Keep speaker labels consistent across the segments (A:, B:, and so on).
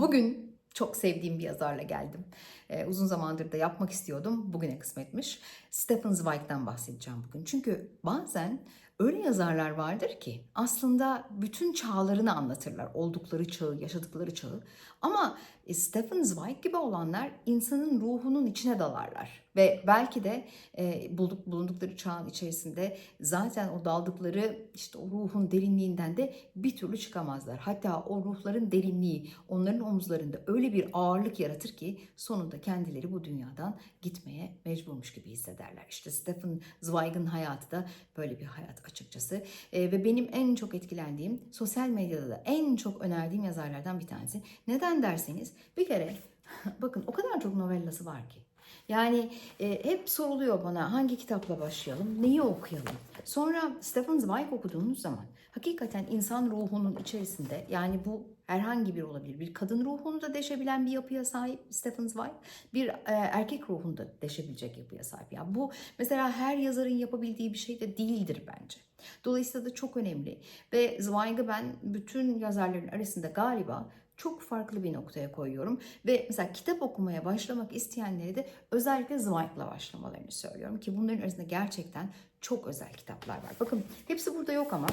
A: Bugün çok sevdiğim bir yazarla geldim. Ee, uzun zamandır da yapmak istiyordum. Bugüne kısmetmiş. Stephen Zweig'den bahsedeceğim bugün. Çünkü bazen öyle yazarlar vardır ki aslında bütün çağlarını anlatırlar. Oldukları çağı, yaşadıkları çağı. Ama e, Stephen Zweig gibi olanlar insanın ruhunun içine dalarlar. Ve belki de e, bulduk, bulundukları çağın içerisinde zaten o daldıkları işte o ruhun derinliğinden de bir türlü çıkamazlar. Hatta o ruhların derinliği onların omuzlarında öyle bir ağırlık yaratır ki sonunda kendileri bu dünyadan gitmeye mecburmuş gibi hissederler. İşte Stephen Zweig'ın hayatı da böyle bir hayat açıkçası. E, ve benim en çok etkilendiğim sosyal medyada da en çok önerdiğim yazarlardan bir tanesi. Neden derseniz bir kere bakın o kadar çok novellası var ki. Yani e, hep soruluyor bana hangi kitapla başlayalım, neyi okuyalım. Sonra Stephen Zweig okuduğunuz zaman hakikaten insan ruhunun içerisinde yani bu herhangi bir olabilir. Bir kadın ruhunu da deşebilen bir yapıya sahip Stephen Zweig. Bir e, erkek ruhunu da deşebilecek yapıya sahip. Yani bu mesela her yazarın yapabildiği bir şey de değildir bence. Dolayısıyla da çok önemli. Ve Zweig'ı ben bütün yazarların arasında galiba çok farklı bir noktaya koyuyorum. Ve mesela kitap okumaya başlamak isteyenlere de özellikle Zweig'la başlamalarını söylüyorum. Ki bunların arasında gerçekten çok özel kitaplar var. Bakın hepsi burada yok ama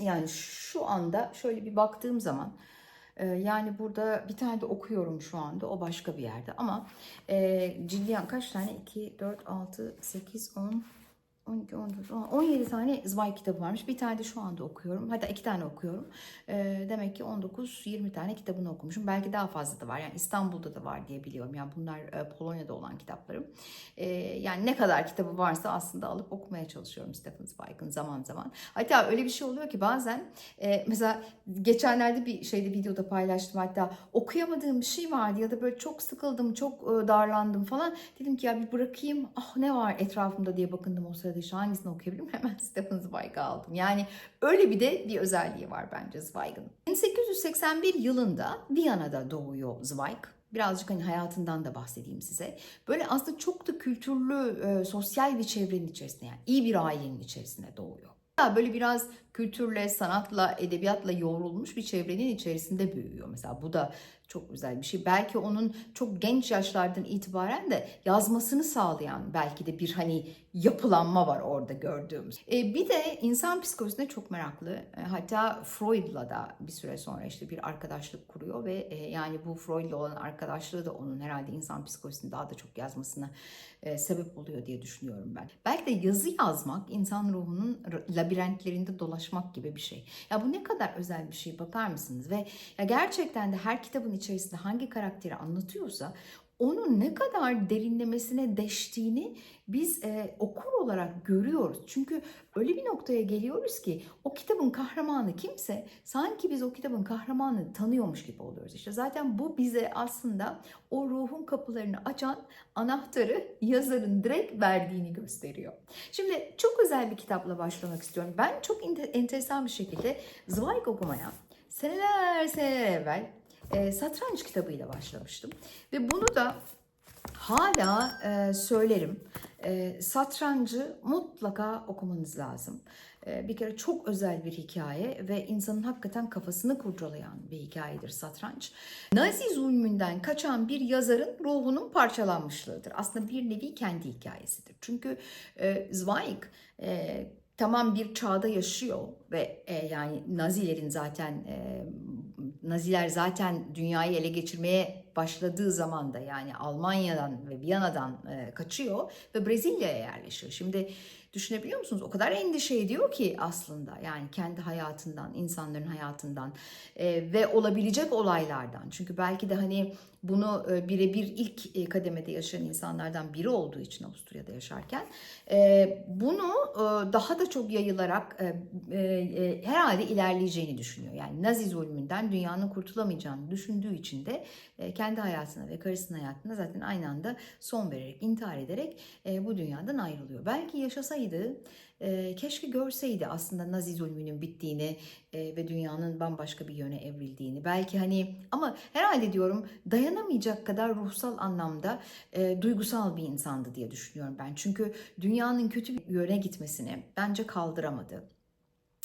A: yani şu anda şöyle bir baktığım zaman e, yani burada bir tane de okuyorum şu anda o başka bir yerde ama e, Cildiyan kaç tane 2, 4, 6, 8, 10 12, 14, 17 tane Zweig kitabı varmış. Bir tane de şu anda okuyorum. Hatta iki tane okuyorum. E, demek ki 19-20 tane kitabını okumuşum. Belki daha fazla da var. Yani İstanbul'da da var diye biliyorum. Yani bunlar e, Polonya'da olan kitaplarım. E, yani ne kadar kitabı varsa aslında alıp okumaya çalışıyorum Stephen Zweig'ın zaman zaman. Hatta öyle bir şey oluyor ki bazen e, mesela geçenlerde bir şeyde videoda paylaştım. Hatta okuyamadığım bir şey vardı ya da böyle çok sıkıldım, çok e, darlandım falan. Dedim ki ya bir bırakayım. Ah ne var etrafımda diye bakındım o sırada işte hangisini okuyabilirim? Hemen Stephen Zweig'ı aldım. Yani öyle bir de bir özelliği var bence Zweig'ın. 1881 yılında Viyana'da doğuyor Zweig. Birazcık hani hayatından da bahsedeyim size. Böyle aslında çok da kültürlü, e, sosyal bir çevrenin içerisinde yani iyi bir ailenin içerisinde doğuyor. Böyle biraz kültürle, sanatla, edebiyatla yoğrulmuş bir çevrenin içerisinde büyüyor. Mesela bu da çok güzel bir şey. Belki onun çok genç yaşlardan itibaren de yazmasını sağlayan belki de bir hani yapılanma var orada gördüğümüz. E, bir de insan psikolojisine çok meraklı. E, hatta Freud'la da bir süre sonra işte bir arkadaşlık kuruyor ve e, yani bu Freud'la olan arkadaşlığı da onun herhalde insan psikolojisini daha da çok yazmasına e, sebep oluyor diye düşünüyorum ben. Belki de yazı yazmak insan ruhunun labirentlerinde dolaşmak gibi bir şey. Ya bu ne kadar özel bir şey bakar mısınız? Ve ya gerçekten de her kitabın içerisinde hangi karakteri anlatıyorsa onun ne kadar derinlemesine deştiğini biz e, okur olarak görüyoruz. Çünkü öyle bir noktaya geliyoruz ki o kitabın kahramanı kimse sanki biz o kitabın kahramanını tanıyormuş gibi oluyoruz. İşte zaten bu bize aslında o ruhun kapılarını açan anahtarı yazarın direkt verdiğini gösteriyor. Şimdi çok özel bir kitapla başlamak istiyorum. Ben çok enteresan bir şekilde Zweig okumaya seneler seneler evvel e, satranç kitabıyla başlamıştım. Ve bunu da hala e, söylerim. E, satrancı mutlaka okumanız lazım. E, bir kere çok özel bir hikaye ve insanın hakikaten kafasını kurcalayan bir hikayedir satranç. Nazi zulmünden kaçan bir yazarın ruhunun parçalanmışlığıdır. Aslında bir nevi kendi hikayesidir. Çünkü e, Zweig e, tamam bir çağda yaşıyor ve e, yani Nazilerin zaten e, Naziler zaten dünyayı ele geçirmeye başladığı zaman da yani Almanya'dan ve Viyana'dan e, kaçıyor ve Brezilya'ya yerleşiyor. Şimdi düşünebiliyor musunuz? O kadar endişe ediyor ki aslında yani kendi hayatından, insanların hayatından e, ve olabilecek olaylardan. Çünkü belki de hani bunu e, birebir ilk e, kademede yaşayan insanlardan biri olduğu için Avusturya'da yaşarken e, bunu e, daha da çok yayılarak e, e, herhalde ilerleyeceğini düşünüyor. Yani Nazi zulmünden dünyanın kurtulamayacağını düşündüğü için de e, kendi hayatına ve karısının hayatına zaten aynı anda son vererek, intihar ederek e, bu dünyadan ayrılıyor. Belki yaşasaydı e, keşke görseydi aslında Nazi zulmünün bittiğini e, ve dünyanın bambaşka bir yöne evrildiğini. Belki hani ama herhalde diyorum dayanamayacak kadar ruhsal anlamda e, duygusal bir insandı diye düşünüyorum ben. Çünkü dünyanın kötü bir yöne gitmesini bence kaldıramadı.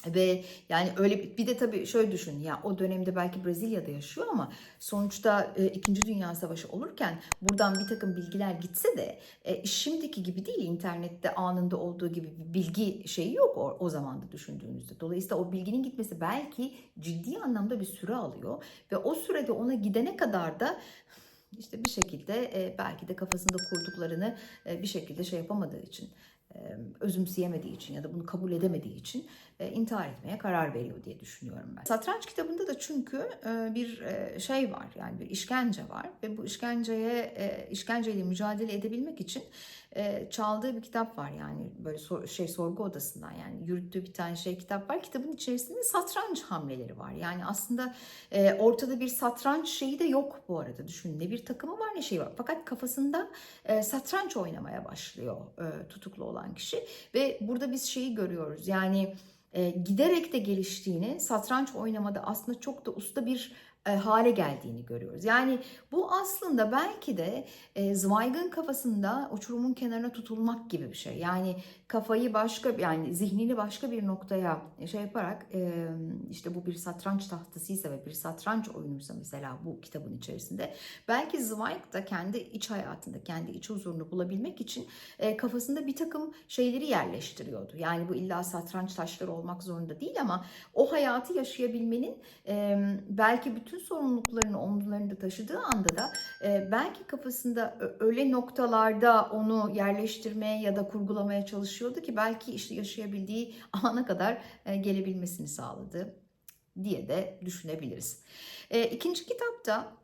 A: Ve yani öyle bir de tabii şöyle düşün ya o dönemde belki Brezilya'da yaşıyor ama sonuçta e, 2. Dünya Savaşı olurken buradan bir takım bilgiler gitse de e, şimdiki gibi değil internette anında olduğu gibi bir bilgi şeyi yok o, o zaman da düşündüğünüzde. Dolayısıyla o bilginin gitmesi belki ciddi anlamda bir süre alıyor ve o sürede ona gidene kadar da işte bir şekilde e, belki de kafasında kurduklarını e, bir şekilde şey yapamadığı için e, özümseyemediği için ya da bunu kabul edemediği için intihar etmeye karar veriyor diye düşünüyorum ben. Satranç kitabında da çünkü e, bir e, şey var yani bir işkence var ve bu işkenceye e, işkenceyle mücadele edebilmek için e, çaldığı bir kitap var yani böyle şey sorgu odasından yani yürüttüğü bir tane şey kitap var. Kitabın içerisinde satranç hamleleri var. Yani aslında e, ortada bir satranç şeyi de yok bu arada düşünün. Ne bir takımı var ne şey var. Fakat kafasında e, satranç oynamaya başlıyor e, tutuklu olan kişi ve burada biz şeyi görüyoruz. Yani giderek de geliştiğini, satranç oynamada aslında çok da usta bir hale geldiğini görüyoruz. Yani bu aslında belki de e, Zweig'ın kafasında uçurumun kenarına tutulmak gibi bir şey. Yani kafayı başka yani zihnini başka bir noktaya şey yaparak e, işte bu bir satranç tahtasıysa ve bir satranç oyunuysa mesela bu kitabın içerisinde belki Zweig da kendi iç hayatında kendi iç huzurunu bulabilmek için e, kafasında bir takım şeyleri yerleştiriyordu. Yani bu illa satranç taşları olmak zorunda değil ama o hayatı yaşayabilmenin e, belki bütün sorumluluklarını omuzlarında taşıdığı anda da e, belki kafasında öyle noktalarda onu yerleştirmeye ya da kurgulamaya çalışıyordu ki belki işte yaşayabildiği ana kadar e, gelebilmesini sağladı diye de düşünebiliriz. E, ikinci kitapta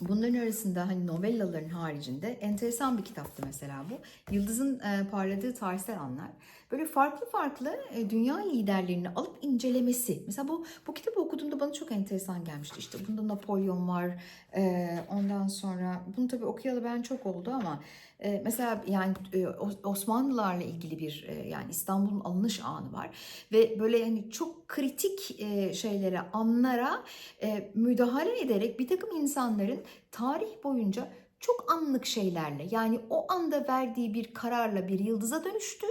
A: Bunların arasında hani novellaların haricinde enteresan bir kitaptı mesela bu. Yıldız'ın e, parladığı tarihsel anlar. Böyle farklı farklı e, dünya liderlerini alıp incelemesi. Mesela bu bu kitabı okuduğumda bana çok enteresan gelmişti. İşte bunda Napolyon var. E, ondan sonra bunu tabii okuyalı ben çok oldu ama e, mesela yani Os- Osmanlılarla ilgili bir yani İstanbul'un alınış anı var ve böyle hani çok kritik şeylere, anlara müdahale ederek bir takım insanların tarih boyunca çok anlık şeylerle yani o anda verdiği bir kararla bir yıldıza dönüştüğü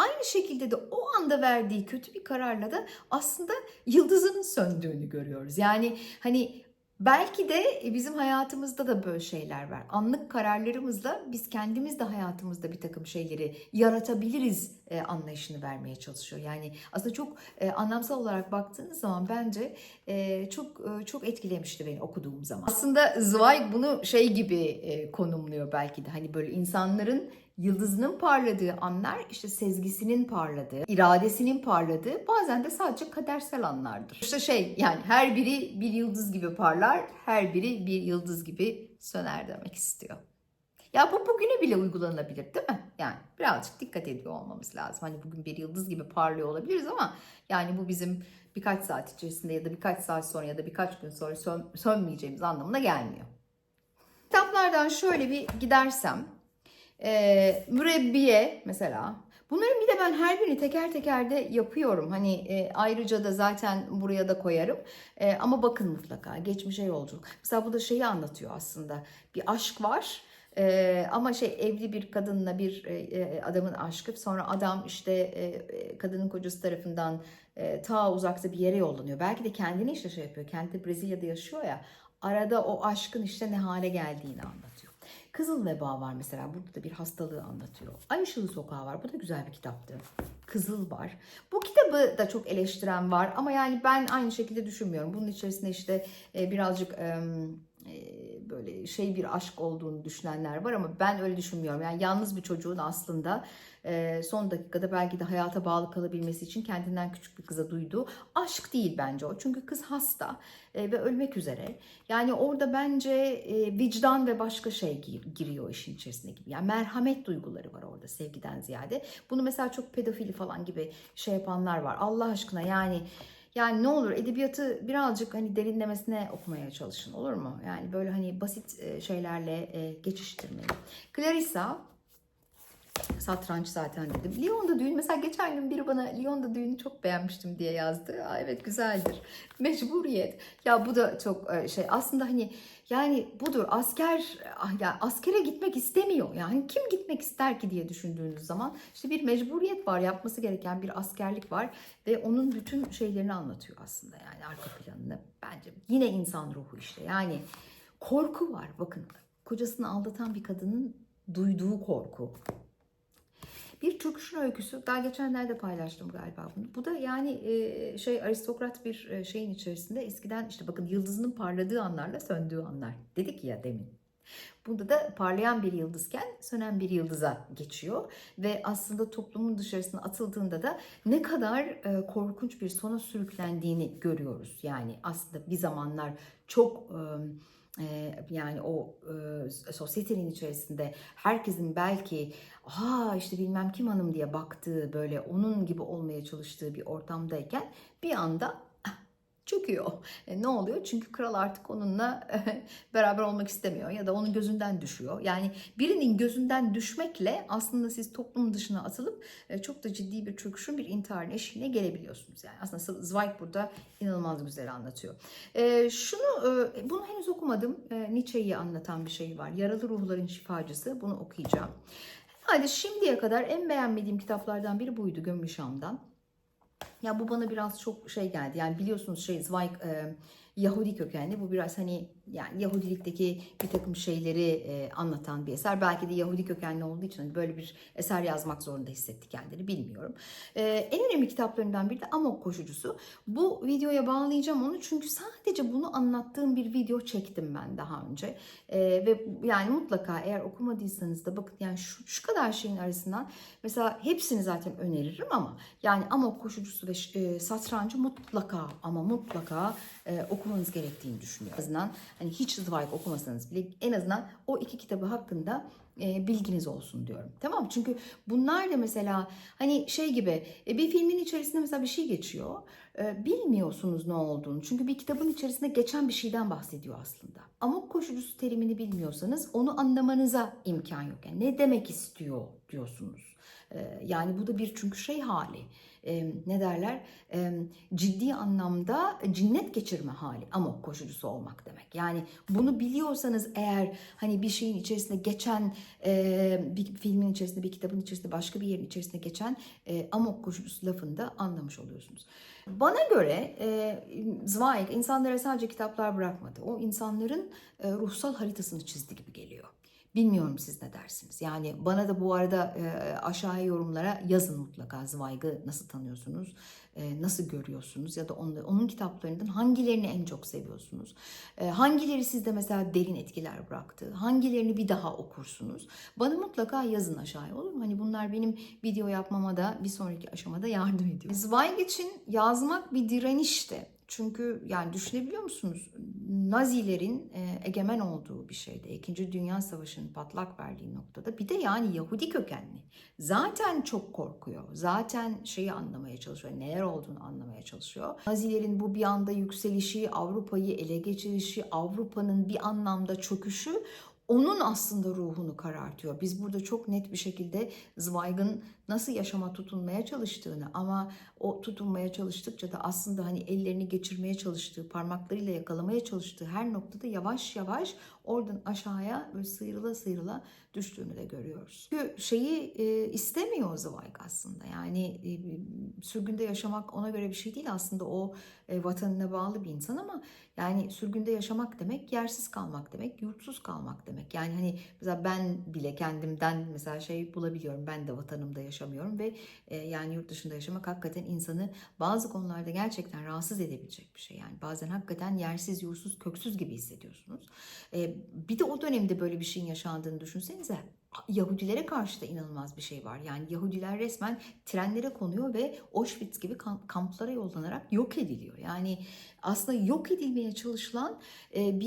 A: aynı şekilde de o anda verdiği kötü bir kararla da aslında yıldızının söndüğünü görüyoruz. Yani hani belki de bizim hayatımızda da böyle şeyler var. Anlık kararlarımızla biz kendimiz de hayatımızda bir takım şeyleri yaratabiliriz e, anlayışını vermeye çalışıyor. Yani aslında çok e, anlamsal olarak baktığınız zaman bence e, çok e, çok etkilemişti beni okuduğum zaman. Aslında Zweig bunu şey gibi e, konumluyor belki de hani böyle insanların yıldızının parladığı anlar işte sezgisinin parladığı, iradesinin parladığı bazen de sadece kadersel anlardır. İşte şey yani her biri bir yıldız gibi parlar, her biri bir yıldız gibi söner demek istiyor. Ya bu bugüne bile uygulanabilir değil mi? Yani birazcık dikkat ediyor olmamız lazım. Hani bugün bir yıldız gibi parlıyor olabiliriz ama yani bu bizim birkaç saat içerisinde ya da birkaç saat sonra ya da birkaç gün sonra sön, sönmeyeceğimiz anlamına gelmiyor. Kitaplardan şöyle bir gidersem e, mürebbiye mesela. Bunların bir de ben her birini teker teker de yapıyorum. Hani e, ayrıca da zaten buraya da koyarım. E, ama bakın mutlaka geçmişe yolculuk. Mesela bu da şeyi anlatıyor aslında. Bir aşk var. E, ama şey evli bir kadınla bir e, adamın aşkı. Sonra adam işte e, kadının kocası tarafından e, ta uzakta bir yere yollanıyor. Belki de kendini işte şey yapıyor. Kendi Brezilya'da yaşıyor ya. Arada o aşkın işte ne hale geldiğini anlatıyor. Kızıl Veba var mesela. Burada da bir hastalığı anlatıyor. Ay Işığı Sokağı var. Bu da güzel bir kitaptı. Kızıl var. Bu kitabı da çok eleştiren var ama yani ben aynı şekilde düşünmüyorum. Bunun içerisinde işte e, birazcık böyle şey bir aşk olduğunu düşünenler var ama ben öyle düşünmüyorum. Yani yalnız bir çocuğun aslında e, son dakikada belki de hayata bağlı kalabilmesi için kendinden küçük bir kıza duyduğu aşk değil bence o. Çünkü kız hasta e, ve ölmek üzere. Yani orada bence e, vicdan ve başka şey gir- giriyor işin içerisine gibi. Yani merhamet duyguları var orada sevgiden ziyade. Bunu mesela çok pedofili falan gibi şey yapanlar var. Allah aşkına yani yani ne olur edebiyatı birazcık hani derinlemesine okumaya çalışın olur mu? Yani böyle hani basit e, şeylerle e, geçiştirmeyin. Clarissa Satranç zaten dedim. Lyon'da düğün mesela geçen gün biri bana Lyon'da düğünü çok beğenmiştim diye yazdı. Aa, evet güzeldir. Mecburiyet. Ya bu da çok e, şey aslında hani yani budur asker ah, ya askere gitmek istemiyor. Yani kim gitmek ister ki diye düşündüğünüz zaman işte bir mecburiyet var yapması gereken bir askerlik var ve onun bütün şeylerini anlatıyor aslında yani arka planını. Bence yine insan ruhu işte yani korku var bakın kocasını aldatan bir kadının duyduğu korku. Bir çöküşün öyküsü. Daha geçenlerde paylaştım galiba bunu. Bu da yani e, şey aristokrat bir e, şeyin içerisinde eskiden işte bakın yıldızının parladığı anlarla söndüğü anlar dedik ya demin. Bunda da parlayan bir yıldızken sönen bir yıldıza geçiyor ve aslında toplumun dışarısına atıldığında da ne kadar e, korkunç bir sona sürüklendiğini görüyoruz. Yani aslında bir zamanlar çok e, yani o e, sosyetenin içerisinde herkesin belki ha işte bilmem kim hanım diye baktığı böyle onun gibi olmaya çalıştığı bir ortamdayken bir anda çöküyor. E, ne oluyor? Çünkü kral artık onunla beraber olmak istemiyor ya da onun gözünden düşüyor. Yani birinin gözünden düşmekle aslında siz toplum dışına atılıp e, çok da ciddi bir çöküşün bir intiharın eşiğine gelebiliyorsunuz. Yani aslında Zweig burada inanılmaz güzel anlatıyor. E, şunu e, bunu henüz okumadım. E, Nietzsche'yi anlatan bir şey var. Yaralı ruhların şifacısı. Bunu okuyacağım. Hadi şimdiye kadar en beğenmediğim kitaplardan biri buydu Gömmüşam'dan. Ya bu bana biraz çok şey geldi. Yani biliyorsunuz şey Zweig e, Yahudi kökenli. Bu biraz hani yani Yahudilikteki bir takım şeyleri e, anlatan bir eser. Belki de Yahudi kökenli olduğu için hani böyle bir eser yazmak zorunda hissetti kendini bilmiyorum. E, en önemli kitaplarından biri de Amok Koşucusu. Bu videoya bağlayacağım onu çünkü sadece bunu anlattığım bir video çektim ben daha önce. E, ve yani mutlaka eğer okumadıysanız da bakın yani şu, şu kadar şeyin arasından mesela hepsini zaten öneririm ama yani Amok Koşucusu ve e, Satrancı mutlaka ama mutlaka e, okumanız gerektiğini düşünüyorum. En azından hani hiç Zweig okumasanız bile en azından o iki kitabı hakkında e, bilginiz olsun diyorum. Tamam? Çünkü bunlar da mesela hani şey gibi e, bir filmin içerisinde mesela bir şey geçiyor. E, bilmiyorsunuz ne olduğunu. Çünkü bir kitabın içerisinde geçen bir şeyden bahsediyor aslında. Amok koşucusu terimini bilmiyorsanız onu anlamanıza imkan yok. Yani ne demek istiyor diyorsunuz. E, yani bu da bir çünkü şey hali e, ne derler e, ciddi anlamda cinnet geçirme hali amok koşucusu olmak demek. Yani bunu biliyorsanız eğer hani bir şeyin içerisinde geçen e, bir filmin içerisinde bir kitabın içerisinde başka bir yerin içerisinde geçen e, amok koşucusu lafını da anlamış oluyorsunuz. Bana göre e, Zweig insanlara sadece kitaplar bırakmadı. O insanların e, ruhsal haritasını çizdi gibi geliyor. Bilmiyorum siz ne dersiniz. Yani bana da bu arada e, aşağıya yorumlara yazın mutlaka Zweig'ı nasıl tanıyorsunuz, e, nasıl görüyorsunuz ya da onun, onun kitaplarından hangilerini en çok seviyorsunuz? E, hangileri sizde mesela derin etkiler bıraktı? Hangilerini bir daha okursunuz? Bana mutlaka yazın aşağıya olur mu? Hani bunlar benim video yapmama da bir sonraki aşamada yardım ediyor. Zweig için yazmak bir direnişti. Çünkü yani düşünebiliyor musunuz? Nazilerin e, egemen olduğu bir şeyde, İkinci Dünya Savaşı'nın patlak verdiği noktada bir de yani Yahudi kökenli. Zaten çok korkuyor. Zaten şeyi anlamaya çalışıyor, neler olduğunu anlamaya çalışıyor. Nazilerin bu bir anda yükselişi, Avrupa'yı ele geçirişi, Avrupa'nın bir anlamda çöküşü onun aslında ruhunu karartıyor. Biz burada çok net bir şekilde Zweig'ın nasıl yaşama tutunmaya çalıştığını ama o tutunmaya çalıştıkça da aslında hani ellerini geçirmeye çalıştığı, parmaklarıyla yakalamaya çalıştığı her noktada yavaş yavaş oradan aşağıya böyle sıyrıla sıyrıla düştüğünü de görüyoruz. Çünkü şeyi e, istemiyor Zweig aslında. Yani e, sürgünde yaşamak ona göre bir şey değil aslında o e, vatanına bağlı bir insan ama yani sürgünde yaşamak demek yersiz kalmak demek, yurtsuz kalmak demek. Yani hani mesela ben bile kendimden mesela şey bulabiliyorum. Ben de vatanımda yaşamıyorum ve e, yani yurt dışında yaşamak hakikaten insanı bazı konularda gerçekten rahatsız edebilecek bir şey. Yani bazen hakikaten yersiz, yursuz, köksüz gibi hissediyorsunuz. E, bir de o dönemde böyle bir şeyin yaşandığını düşünsenize. Yahudilere karşı da inanılmaz bir şey var. Yani Yahudiler resmen trenlere konuyor ve Auschwitz gibi kamplara yollanarak yok ediliyor. Yani aslında yok edilmeye çalışılan e,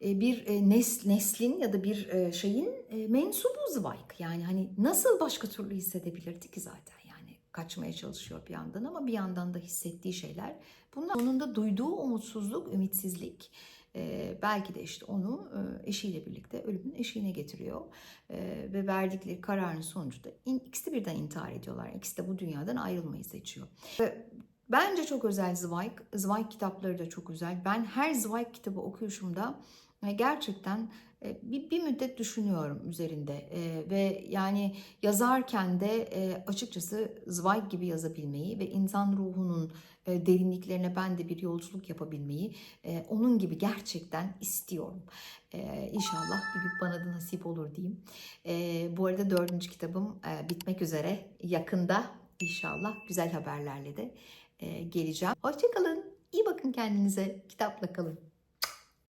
A: bir bir neslin ya da bir şeyin mensubu Zweig. Yani hani nasıl başka türlü hissedebilirdi ki zaten yani kaçmaya çalışıyor bir yandan ama bir yandan da hissettiği şeyler. Bunlar sonunda duyduğu umutsuzluk, ümitsizlik e, belki de işte onu e, eşiyle birlikte ölümün eşiğine getiriyor. E, ve verdikleri kararın sonucunda ikisi birden intihar ediyorlar. İkisi de bu dünyadan ayrılmayı seçiyor. Bence çok özel Zweig. Zweig kitapları da çok güzel. Ben her Zweig kitabı okuyuşumda e, gerçekten e, bir, bir müddet düşünüyorum üzerinde E, ve yani yazarken de e, açıkçası Zweig gibi yazabilmeyi ve insan ruhunun e, derinliklerine ben de bir yolculuk yapabilmeyi e, onun gibi gerçekten istiyorum. E, inşallah bir gün bana da nasip olur diyeyim. E, bu arada dördüncü kitabım e, bitmek üzere yakında inşallah güzel haberlerle de e, geleceğim. Hoşçakalın. İyi bakın kendinize. Kitapla kalın.